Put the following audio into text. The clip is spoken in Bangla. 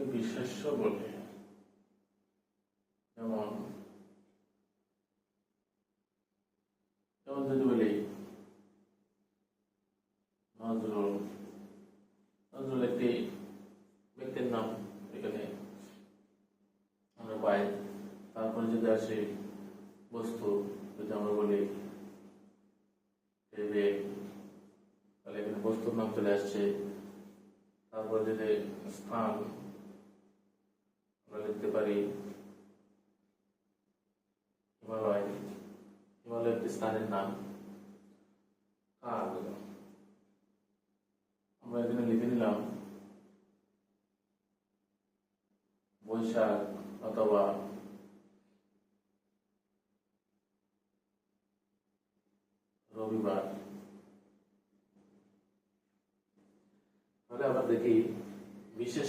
তাকে বিশেষ্য বলে। যেমন যেমন যদি বলি, নজরুল নজরুল একটি ব্যক্তির নাম এখানে আমরা পাই। তারপরে যদি আসি, বস্তু যদি আমরা বলি তাহলে এখানে বস্তুর নাম চলে আসছে। তারপর যদি স্থান পারি হিমালয় হিমালয় একটি স্থানের নাম আমরা এখানে লিখে নিলাম বৈশাখ অথবা রবিবার। তাহলে আবার দেখি বিশেষ